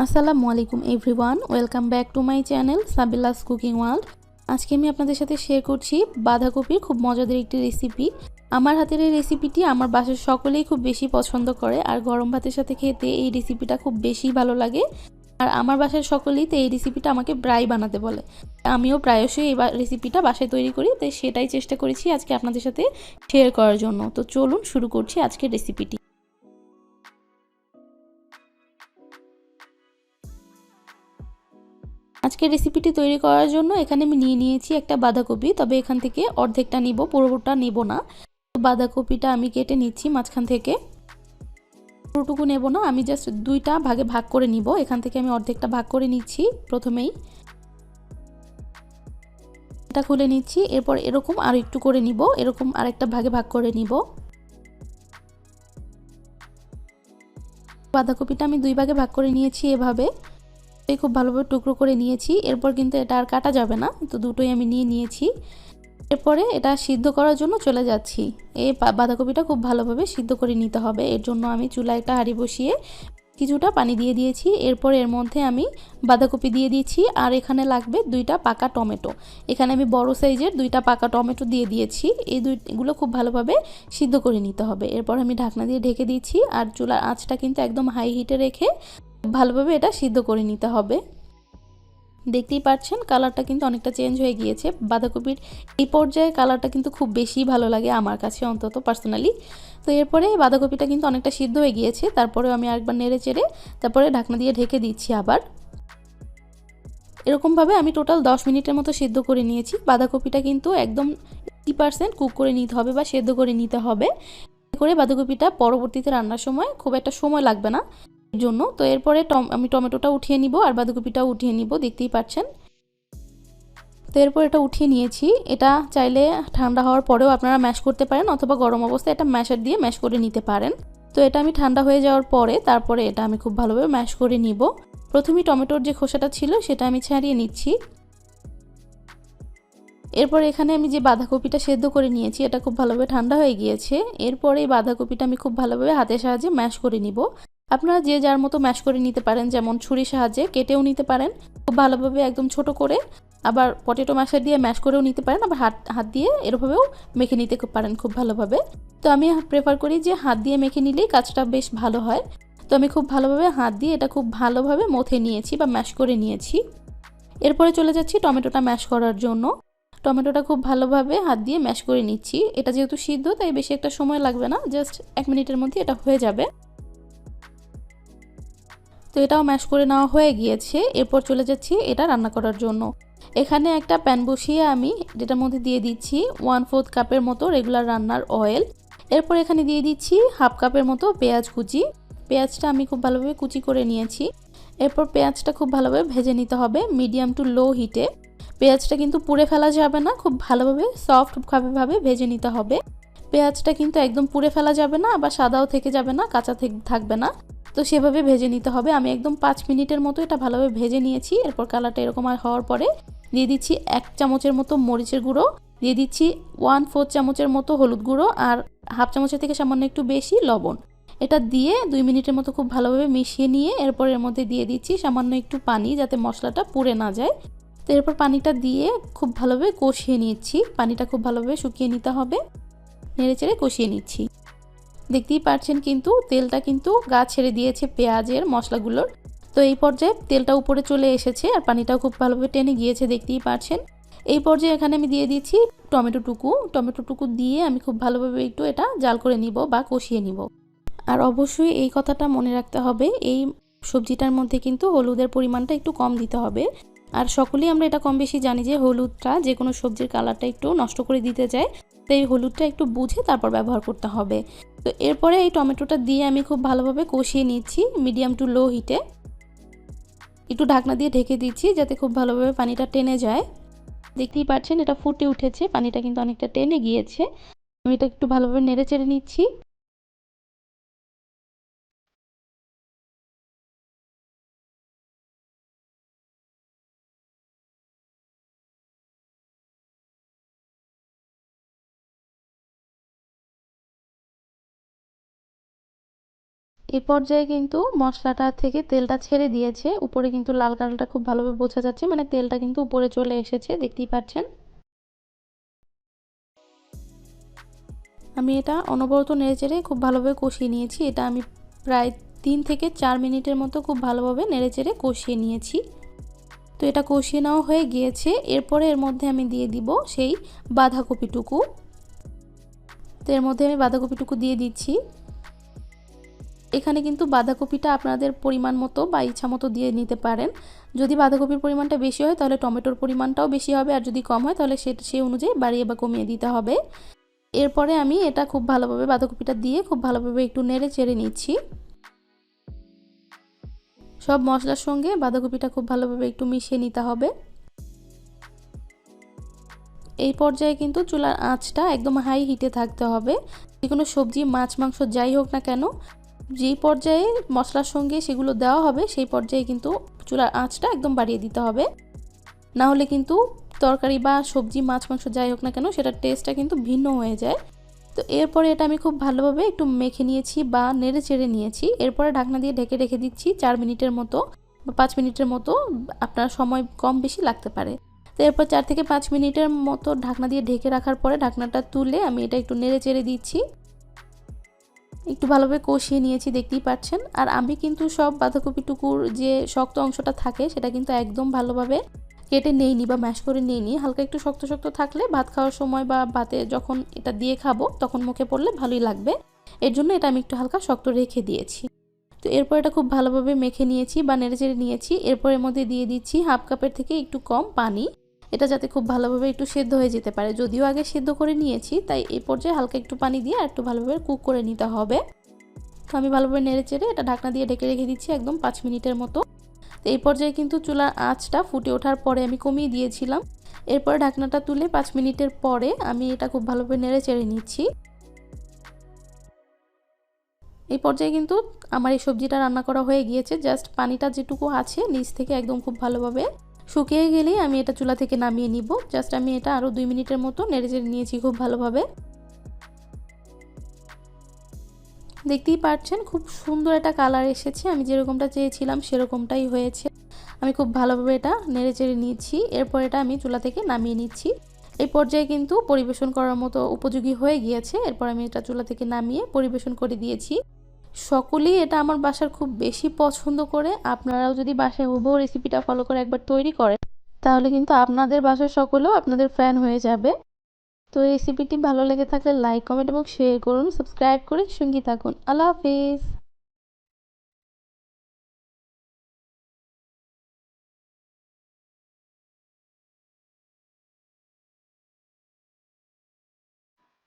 আসসালামু আলাইকুম everyone, welcome back to my channel Sabila's cooking world. আজকে আমি আপনাদের সাথে শেয়ার করছি বাঁধাকপির খুব মজাদার একটি রেসিপি আমার হাতের এই রেসিপিটি আমার বাসার সকলেই খুব বেশি পছন্দ করে, আর গরম ভাতের সাথে খেতে এই রেসিপিটা খুব বেশি ভালো লাগে। আর আমার বাসার সকলেই তো এই রেসিপিটা আমাকে প্রায় বানাতে বলে। আমিও প্রায়শই এই রেসিপিটা বাসায় তৈরি করি, তাই সেটাই চেষ্টা করেছি আজকে আপনাদের সাথে শেয়ার করার জন্য। তো চলুন শুরু করছি আজকের রেসিপিটি আজকে রেসিপিটি তৈরি করার জন্য এখানে আমি নিয়ে নিয়েছি একটা বাঁধাকপি, তবে এখান থেকে অর্ধেকটা নিব, পুরোটা নেব না। বাঁধাকপিটা আমি কেটে নিচ্ছি মাঝখান থেকে। পুরোটুকু নেব না, আমি জাস্ট দুইটা ভাগে ভাগ করে নিব। এখান থেকে আমি অর্ধেকটা ভাগ করে নিচ্ছি প্রথমেই। এটা খুলে নিচ্ছি, এরপর এরকম আর একটু করে নিব, এরকম আরেকটা ভাগে ভাগ করে নিব। বাঁধাকপিটা আমি দুই ভাগে ভাগ করে নিয়েছি এভাবে। খুব ভালোভাবে টুকরো করে নিয়েছি। এরপর কিন্তু এটা আর কাটা যাবে না, তো দুটোই আমি নিয়ে নিয়েছি। এরপরে এটা সিদ্ধ করার জন্য চলে যাচ্ছি। এই বাঁধাকপিটা খুব ভালোভাবে সিদ্ধ করে নিতে হবে। এর জন্য আমি চুলায় একটা হাঁড়ি বসিয়ে কিছুটা পানি দিয়ে দিয়েছি। এরপর এর মধ্যে আমি বাঁধাকপি দিয়ে দিয়েছি। আর এখানে লাগবে দুইটা পাকা টমেটো। এখানে আমি বড় সাইজের দুইটা পাকা টমেটো দিয়ে দিয়েছি। এই দুইগুলো খুব ভালোভাবে সিদ্ধ করে নিতে হবে। এরপর আমি ঢাকনা দিয়ে ঢেকে দিয়েছি। আর চুলার আঁচটা কিন্তু একদম হাই হিটে রেখে ভালোভাবে এটা সিদ্ধ করে নিতে হবে। দেখতেই পাচ্ছেন কালারটা কিন্তু অনেকটা চেঞ্জ হয়ে গিয়েছে। বাঁধাকপির এই পর্যায়ে কালারটা কিন্তু খুব বেশি ভালো লাগে আমার কাছে অন্তত পার্সোনালি তো এরপরে বাঁধাকপিটা কিন্তু অনেকটা সিদ্ধ হয়ে গিয়েছে, তারপরেও আমি আরেকবার নেড়ে চেড়ে তারপরে ঢাকনা দিয়ে ঢেকে দিচ্ছি আবার। এরকমভাবে আমি টোটাল দশ মিনিটের মতো সিদ্ধ করে নিয়েছি। বাঁধাকপিটা কিন্তু একদম এইটি পার্সেন্ট কুক করে নিতে হবে বা সেদ্ধ করে নিতে হবে। করে বাঁধাকপিটা পরবর্তীতে রান্নার সময় খুব একটা সময় লাগবে না। জন্য। তো এরপরে আমি টমেটোটা উঠিয়ে নিব আর বাঁধাকপিটাও উঠিয়ে নিব, দেখতেই পাচ্ছেন। তো এরপর এটা উঠিয়ে নিয়েছি। এটা চাইলে ঠান্ডা হওয়ার পরেও আপনারা ম্যাশ করতে পারেন অথবা গরম অবস্থায় এটা ম্যাশার দিয়ে ম্যাশ করে নিতে পারেন। তো এটা আমি ঠান্ডা হয়ে যাওয়ার পরে তারপরে এটা আমি খুব ভালোভাবে ম্যাশ করে নিব। প্রথমে টমেটোর যে খোসাটা ছিল সেটা আমি ছাড়িয়ে নিচ্ছি। এরপর এখানে আমি যে বাঁধাকপিটা সেদ্ধ করে নিয়েছি, এটা খুব ভালোভাবে ঠান্ডা হয়ে গিয়েছে। এরপরে এই বাঁধাকপিটা আমি খুব ভালোভাবে হাতের সাহায্যে ম্যাশ করে নিব। আপনারা যে যার মতো ম্যাশ করে নিতে পারেন, যেমন ছুরির সাহায্যে কেটেও নিতে পারেন, খুব ভালোভাবে একদম ছোট করে, আবার পটেটো ম্যাশার দিয়ে ম্যাশ করেও নিতে পারেন, আবার হাত হাত দিয়ে এরভাবেও মেখে নিতে পারেন খুব ভালোভাবে। তো আমি প্রেফার করি যে হাত দিয়ে মেখে নিলেই কাজটা বেশ ভালো হয়। তো আমি খুব ভালোভাবে হাত দিয়ে এটা খুব ভালোভাবে মথে নিয়েছি বা ম্যাশ করে নিয়েছি। এরপরে চলে যাচ্ছি টমেটোটা ম্যাশ করার জন্য। টমেটোটা খুব ভালোভাবে হাত দিয়ে ম্যাশ করে নিচ্ছি। এটা যেহেতু সিদ্ধ, তাই বেশি একটা সময় লাগবে না, জাস্ট এক মিনিটের মধ্যে এটা হয়ে যাবে। তো এটাও ম্যাশ করে নেওয়া হয়ে গিয়েছে। এরপর চলে যাচ্ছি এটা রান্না করার জন্য। এখানে একটা প্যান বসিয়ে আমি যেটার মধ্যে দিয়ে দিচ্ছি ওয়ান ফোর্থ কাপের মতো রেগুলার রান্নার অয়েল এরপর এখানে দিয়ে দিচ্ছি হাফ কাপের মতো পেঁয়াজ কুচি। পেঁয়াজটা আমি খুব ভালোভাবে কুচি করে নিয়েছি। এরপর পেঁয়াজটা খুব ভালোভাবে ভেজে নিতে হবে মিডিয়াম টু লো হিটে পেঁয়াজটা কিন্তু পুড়ে ফেলা যাবে না, খুব ভালোভাবে সফটভাবে ভেজে নিতে হবে। পেঁয়াজটা কিন্তু একদম পুড়ে ফেলা যাবে না আবার সাদাও থেকে যাবে না, কাঁচা থাকবে না। তো সেভাবে ভেজে নিতে হবে। আমি একদম পাঁচ মিনিটের মতো এটা ভালোভাবে ভেজে নিয়েছি। এরপর কালারটা এরকম আর হওয়ার পরে দিয়ে দিচ্ছি এক চামচের মতো মরিচের গুঁড়ো, দিয়ে দিচ্ছি ওয়ান ফোর চামচের মতো হলুদ গুঁড়ো আর হাফ চামচের থেকে সামান্য একটু বেশি লবণ। এটা দিয়ে দুই মিনিটের মতো খুব ভালোভাবে মিশিয়ে নিয়ে এরপর এর মধ্যে দিয়ে দিচ্ছি সামান্য একটু পানি যাতে মশলাটা পুড়ে না যায়। তো এরপর পানিটা দিয়ে খুব ভালোভাবে কষিয়ে নিচ্ছি। পানিটা খুব ভালোভাবে শুকিয়ে নিতে হবে। নেড়ে চেড়ে কষিয়ে নিচ্ছি। দেখতেই পারছেন কিন্তু তেলটা কিন্তু গা ছেড়ে দিয়েছে পেঁয়াজের মশলাগুলোর। তো এই পর্যায়ে তেলটা উপরে চলে এসেছে আর পানিটাও খুব ভালোভাবে টেনে গিয়েছে, দেখতেই পারছেন। এই পর্যায়ে এখানে আমি দিয়ে দিচ্ছি টমেটো টুকু। টমেটো টুকু দিয়ে আমি খুব ভালোভাবে একটু এটা জাল করে নিব বা কষিয়ে নিব। আর অবশ্যই এই কথাটা মনে রাখতে হবে, এই সবজিটার মধ্যে কিন্তু হলুদের পরিমাণটা একটু কম দিতে হবে। আর সকলেই আমরা এটা কম বেশি জানি যে হলুদটা যে কোনো সবজির কালারটা একটু নষ্ট করে দিতে যায় এই হলুদটা একটু বুঝে তারপর ব্যবহার করতে হবে। তো এরপরে এই টমেটোটা দিয়ে আমি খুব ভালোভাবে কষিয়ে নিচ্ছি মিডিয়াম টু লো হিটে। একটু ঢাকনা দিয়ে ঢেকে দিচ্ছি যাতে খুব ভালোভাবে পানিটা টেনে যায়। দেখতেই পাচ্ছেন এটা ফুটে উঠেছে, পানিটা কিন্তু অনেকটা টেনে গিয়েছে। আমি এটা একটু ভালোভাবে নেড়ে চেড়ে নিচ্ছি। এই পর্যায়ে কিন্তু মশলাটা থেকে তেলটা ছেড়ে দিয়েছে। উপরে কিন্তু লাল কালারটা খুব ভালোভাবে বোঝা যাচ্ছে। মানে তেলটা কিন্তু উপরে চলে এসেছে, দেখতেই পাচ্ছেন। আমি এটা অনবরত নেড়েচেড়ে খুব ভালোভাবে কষিয়ে নিয়েছি। এটা আমি প্রায় তিন থেকে চার মিনিটের মতো খুব ভালোভাবে নেড়েচেড়ে কষিয়ে নিয়েছি। তো এটা কষিয়ে নেওয়া হয়ে গিয়েছে। এরপরে এর মধ্যে আমি দিয়ে দিব সেই বাঁধাকপিটুকু। তো এর মধ্যে আমি বাঁধাকপিটুকু দিয়ে দিচ্ছি। এখানে কিন্তু বাঁধাকপিটা আপনাদের পরিমাণ মতো বা ইচ্ছা মতো দিয়ে নিতে পারেন। যদি বাঁধাকপির পরিমাণটা বেশি হয়, তাহলে টমেটোর পরিমাণটাও বেশি হবে, আর যদি কম হয়, তাহলে সে সেই অনুযায়ী বাড়িয়ে বা কমিয়ে দিতে হবে। এরপরে আমি এটা খুব ভালোভাবে বাঁধাকপিটা দিয়ে খুব ভালোভাবে একটু নেড়ে চেড়ে নিচ্ছি। সব মশলার সঙ্গে বাঁধাকপিটা খুব ভালোভাবে একটু মিশিয়ে নিতে হবে। এই পর্যায়ে কিন্তু চুলার আঁচটা একদম হাই হিটে থাকতে হবে। যে কোনো সবজি, মাছ, মাংস যাই হোক না কেন যেই পর্যায়ে মশলার সঙ্গে সেগুলো দেওয়া হবে, সেই পর্যায়ে কিন্তু চুলার আঁচটা একদম বাড়িয়ে দিতে হবে। না হলে কিন্তু তরকারি বা সবজি, মাছ, মাংস যাই হোক না কেন, সেটার টেস্টটা কিন্তু ভিন্ন হয়ে যায়। তো এরপরে এটা আমি খুব ভালোভাবে একটু মেখে নিয়েছি বা নেড়ে চেড়ে নিয়েছি। এরপরে ঢাকনা দিয়ে ঢেকে রেখে দিচ্ছি চার মিনিটের মতো বা পাঁচ মিনিটের মতো, আপনার সময় কম বেশি লাগতে পারে। তো এরপর চার থেকে পাঁচ মিনিটের মতো ঢাকনা দিয়ে ঢেকে রাখার পরে ঢাকনাটা তুলে আমি এটা একটু নেড়ে চেড়ে দিচ্ছি। একটু ভালোভাবে কষিয়ে নিয়েছি, দেখতেই পাচ্ছেন। আর আমি কিন্তু সব বাঁধাকপিটুকুর যে শক্ত অংশটা থাকে, সেটা কিন্তু একদম ভালোভাবে কেটে নেইনি বা ম্যাশ করে নিইনি। হালকা একটু শক্ত শক্ত থাকলে ভাত খাওয়ার সময় বা ভাতে যখন এটা দিয়ে খাব, তখন মুখে পড়লে ভালোই লাগবে। এর জন্য এটা আমি একটু হালকা শক্ত রেখে দিয়েছি। তো এরপর এটা খুব ভালোভাবে মেখে নিয়েছি বা নেড়ে চেড়ে নিয়েছি। এরপর এর মধ্যে দিয়ে দিচ্ছি হাফ কাপের থেকে একটু কম পানি। এটা যাতে খুব ভালোভাবে একটু সেদ্ধ হয়ে যেতে পারে। যদিও আগে সেদ্ধ করে নিয়েছি, তাই এই পর্যায়ে হালকা একটু পানি দিয়ে আর একটু ভালোভাবে কুক করে নিতে হবে। তো আমি ভালোভাবে নেড়ে চেড়ে এটা ঢাকনা দিয়ে ঢেকে রেখে দিচ্ছি একদম পাঁচ মিনিটের মতো। তো এই পর্যায়ে কিন্তু চুলার আঁচটা ফুটে ওঠার পরে আমি কমিয়ে দিয়েছিলাম। এরপরে ঢাকনাটা তুলে পাঁচ মিনিটের পরে আমি এটা খুব ভালোভাবে নেড়ে চেড়ে নিচ্ছি। এই পর্যায়ে কিন্তু আমার এই সবজিটা রান্না করা হয়ে গিয়েছে। জাস্ট পানিটা যেটুকু আছে, নিচ থেকে একদম খুব ভালোভাবে শুকিয়ে গেলেই আমি এটা চুলা থেকে নামিয়ে নিব। জাস্ট আমি এটা আরও দুই মিনিটের মতো নেড়ে চেড়ে নিয়েছি খুব ভালোভাবে। দেখতেই পাচ্ছেন খুব সুন্দর একটা কালার এসেছে। আমি যেরকমটা চেয়েছিলাম সেরকমটাই হয়েছে। আমি খুব ভালোভাবে এটা নেড়ে চেড়ে নিচ্ছি এরপর এটা আমি চুলা থেকে নামিয়ে নিচ্ছি। এই পর্যায়ে কিন্তু পরিবেশন করার মতো উপযোগী হয়ে গিয়েছে। এরপর আমি এটা চুলা থেকে নামিয়ে পরিবেশন করে দিয়েছি। সকলেই এটা আমার বাসার খুব বেশি পছন্দ করে। আপনারাও যদি বাসায় হুবহু রেসিপিটা ফলো করে একবার তৈরি করেন, তাহলে কিন্তু আপনাদের বাসার সকলেও আপনাদের ফ্যান হয়ে যাবে। তো রেসিপিটি ভালো লেগে থাকলে লাইক কমেন্ট এবং শেয়ার করুন সাবস্ক্রাইব করে সঙ্গী থাকুন। আল্লাহ হাফিজ।